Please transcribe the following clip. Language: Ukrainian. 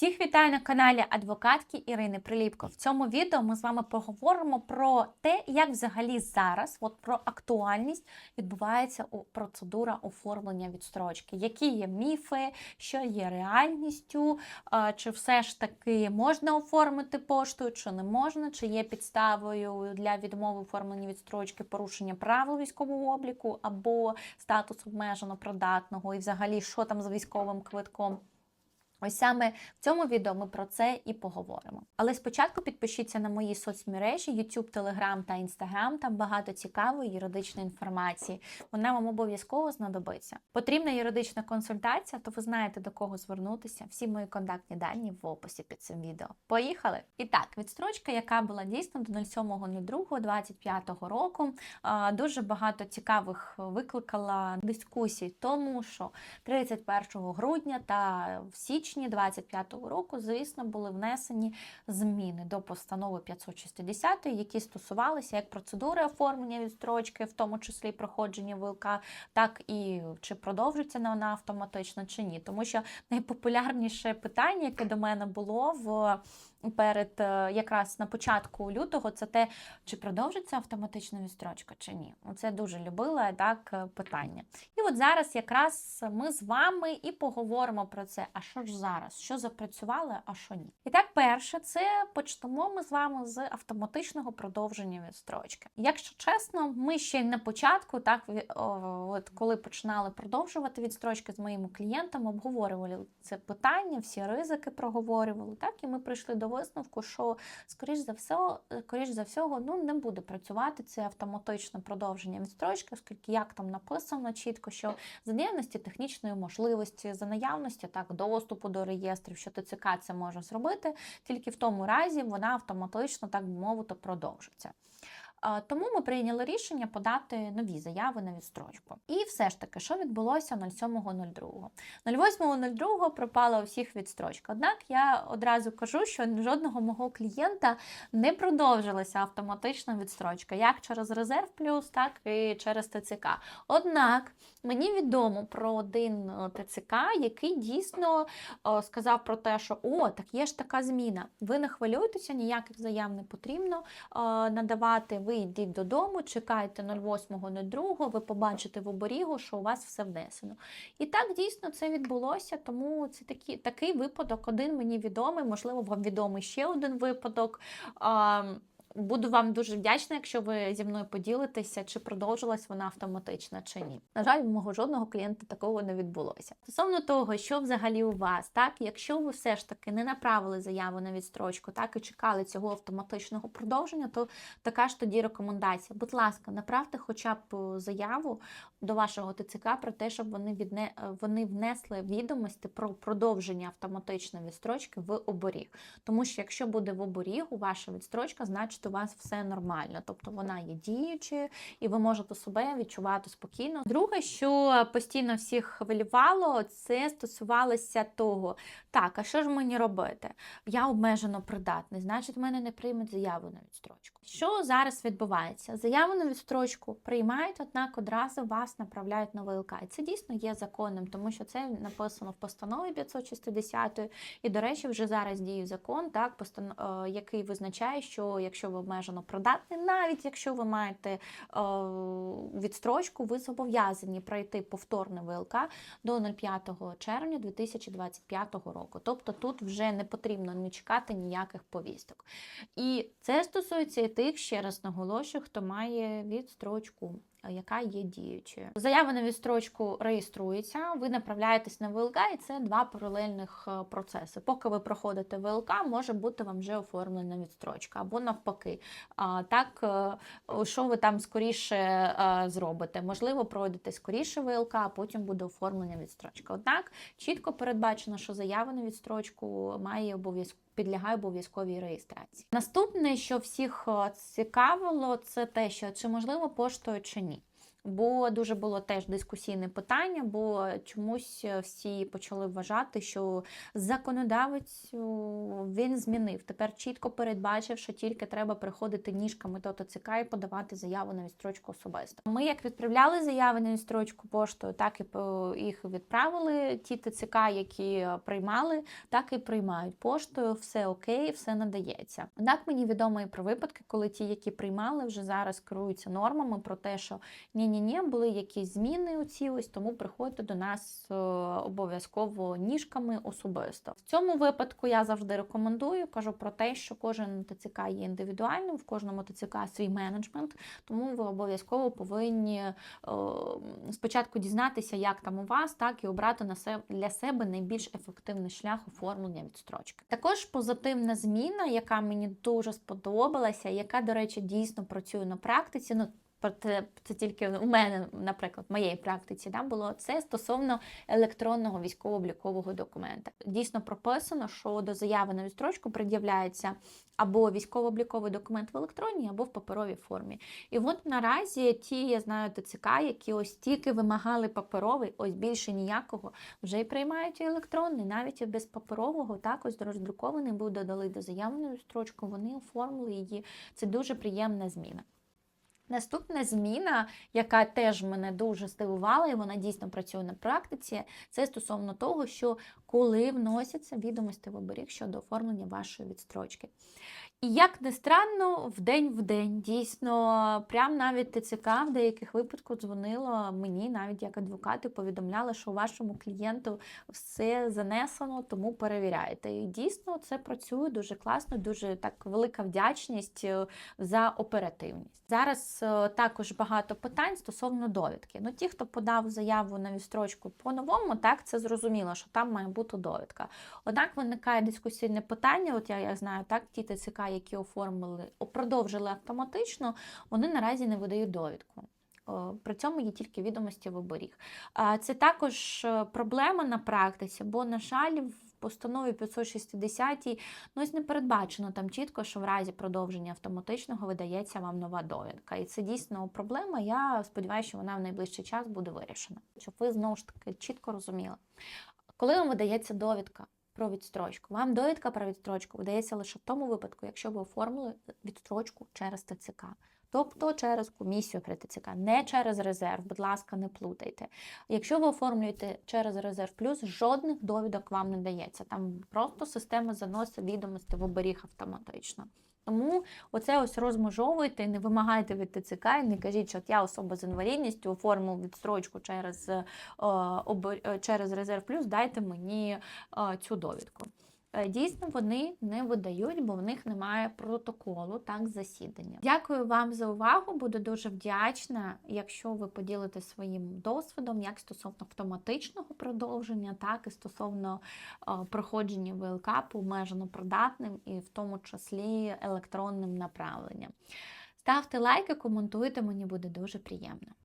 Всіх вітаю на каналі адвокатки Ірини Приліпко. В цьому відео ми з вами поговоримо про те, як взагалі зараз, от про актуальність відбувається у- процедура оформлення відстрочки, які є міфи, що є реальністю, чи все ж таки можна оформити поштою, чи не можна, чи є підставою для відмови оформлення відстрочки порушення правил військового обліку або статус обмежено придатного, і взагалі що там з військовим квитком. Ось саме в цьому відео ми про це і поговоримо. Але спочатку підпишіться на мої соцмережі YouTube, Telegram та Instagram. Там багато цікавої юридичної інформації. Вона вам обов'язково знадобиться. Потрібна юридична консультація, то ви знаєте до кого звернутися. Всі мої контактні дані в описі під цим відео. Поїхали! І так, відстрочка, яка була дійсно до 07.02.25 року, дуже багато цікавих викликала дискусій, тому що 31 грудня та в січні 25 року, звісно, були внесені зміни до постанови 560, які стосувалися як процедури оформлення відстрочки, в тому числі проходження ВЛК, так і чи продовжиться вона автоматично чи ні. Тому що найпопулярніше питання, яке до мене було в перед е, якраз на початку лютого, це те, чи продовжиться автоматична відстрочка чи ні. Це дуже любила так е, питання. І от зараз якраз ми з вами і поговоримо про це. А що ж зараз? Що запрацювало, а що ні? І так, перше, це почнемо ми з вами з автоматичного продовження відстрочки. Якщо чесно, ми ще на початку, так от коли починали продовжувати відстрочки з моїми клієнтами, обговорювали це питання, всі ризики проговорювали. Так, і ми прийшли до висновку, що скоріш за все, скоріш за всього, ну не буде працювати це автоматичне продовження відстрочки, оскільки як там написано чітко, що за наявності технічної можливості, за наявності так доступу до реєстрів, що ТЦК це може зробити, тільки в тому разі вона автоматично, так би мовити, продовжиться. Тому ми прийняли рішення подати нові заяви на відстрочку. І все ж таки, що відбулося 07.02? 08.02 пропала у всіх відстрочка. Однак я одразу кажу, що жодного мого клієнта не продовжилася автоматична відстрочка, як через резерв плюс, так і через ТЦК. Однак мені відомо про один е, ТЦК, який дійсно е, сказав про те, що о, так є ж така зміна. Ви не хвилюйтеся, ніяких заяв не потрібно е, надавати. Ви йдіть додому, чекайте 08.02, ви побачите в оберігу, що у вас все внесено. І так дійсно це відбулося, тому це такі, такий випадок, один мені відомий, можливо, вам відомий ще один випадок. Буду вам дуже вдячна, якщо ви зі мною поділитеся, чи продовжилась вона автоматично, чи ні. На жаль, мого жодного клієнта такого не відбулося. Стосовно того, що взагалі у вас, так, якщо ви все ж таки не направили заяву на відстрочку, так і чекали цього автоматичного продовження, то така ж тоді рекомендація. Будь ласка, направте хоча б е, заяву до вашого ТЦК про те, щоб вони відне е, вони внесли відомості про продовження автоматичної відстрочки в оберіг. Тому що якщо буде в оберігу ваша відстрочка, значить у вас все нормально, тобто вона є діючою, і ви можете себе відчувати спокійно. Друге, що постійно всіх хвилювало, це стосувалося того, так, а що ж мені робити? Я обмежено придатний, значить, в мене не приймуть заяву на відстрочку. Що зараз відбувається? Заяву на відстрочку приймають, однак одразу вас направляють на ВЛК. І це дійсно є законним, тому що це написано в постанові 560. І, до речі, вже зараз діє закон, так, е, який визначає, що якщо ви обмежено придатний, навіть якщо ви маєте е, відстрочку, ви зобов'язані пройти повторне ВЛК до 05 червня 2025 року. Тобто тут вже не потрібно не чекати ніяких повісток. І це стосується і тих, ще раз наголошую, хто має відстрочку. Яка є діючою. Заява на відстрочку реєструється, ви направляєтесь на ВЛК, і це два паралельних е, процеси. Поки ви проходите ВЛК, може бути вам вже оформлена відстрочка, або навпаки. А, Так, е, що ви там скоріше е, зробите? Можливо, пройдете скоріше ВЛК, а потім буде оформлення відстрочки. Однак чітко передбачено, що заява на відстрочку має обов'язково. Підлягає обов'язковій реєстрації. Наступне, що всіх е, цікавило, це те, що чи можливо поштою чи ні. Бо дуже було теж дискусійне питання, бо чомусь е, всі почали вважати, що законодавець він змінив. Тепер чітко передбачив, що тільки треба приходити ніжками до ТЦК і подавати заяву на відстрочку особисто. Ми як відправляли заяви на відстрочку поштою, так і їх відправили. Ті ТЦК, які приймали, так і приймають поштою. Все окей, все надається. Однак мені відомо і про випадки, коли ті, які приймали, вже зараз керуються нормами про те, що ні, ні, ні, були якісь зміни у ці ось, тому приходьте до нас е, обов'язково ніжками особисто. В цьому випадку я завжди рекомендую, кажу про те, що кожен ТЦК є індивідуальним, в кожному ТЦК свій менеджмент, тому ви обов'язково повинні е, спочатку дізнатися, як там у вас, так і обрати на себе для себе найбільш ефективний шлях оформлення відстрочки. Також позитивна зміна, яка мені дуже сподобалася, яка, до речі, дійсно працює на практиці. Ну, Проте це тільки у мене, наприклад, в моєї практиці да, було це стосовно електронного військово-облікового документа. Дійсно прописано, що до заяви на відстрочку пред'являється або військово-обліковий документ в електронній, або в паперовій формі. І от наразі ті, я знаю, ТЦК, які ось тільки вимагали паперовий, ось більше ніякого, вже й приймають і електронний, навіть і без паперового, так ось роздрукований був додали до заяви на відстрочку, вони оформили її. Це дуже приємна зміна. Наступна зміна, яка теж мене дуже здивувала, і вона дійсно працює на практиці, це стосовно того, що коли вносяться відомості в оберіг щодо оформлення вашої відстрочки. І як не странно, в день в день дійсно, прям навіть ТЦК в деяких випадках дзвонило мені, навіть як адвокати, повідомляли, що вашому клієнту все занесено, тому перевіряйте. І дійсно це працює дуже класно, дуже так велика вдячність е, за оперативність. Зараз е, також багато питань стосовно довідки. Ну, ті, хто подав заяву на відстрочку по-новому, так це зрозуміло, що там має бути довідка. Однак виникає дискусійне питання. От я, я знаю, так ті ТЦК, які оформили, продовжили автоматично, вони наразі не видають довідку. При цьому є тільки відомості в оберіг. Це також е, проблема на практиці, бо, на жаль, в постанові 560 ну, ось не передбачено там чітко, що в разі продовження автоматичного видається вам нова довідка. І це дійсно проблема. Я сподіваюся, що вона в найближчий час буде вирішена, щоб ви знову ж таки чітко розуміли. Коли вам видається довідка про відстрочку, вам довідка про відстрочку видається лише в тому випадку, якщо ви оформили відстрочку через ТЦК. Тобто через комісію при ТЦК, не через резерв, будь ласка, не плутайте. Якщо ви оформлюєте через резерв плюс, жодних довідок вам не дається. Там просто система заносить відомості в оберіг автоматично. Тому оце ось розмежовуйте, не вимагайте від ТЦК і не кажіть, що я особа з інвалідністю оформив відстрочку через, е, е, через резерв плюс, дайте мені е, цю довідку. Е, Дійсно, вони не видають, бо в них немає протоколу так засідання. Дякую вам за увагу. Буду дуже вдячна, якщо ви поділитесь своїм досвідом, як стосовно автоматичного продовження, так і стосовно е, проходження ВЛК по обмежено придатним і в тому числі електронним направленням. Ставте лайки, коментуйте, мені буде дуже приємно.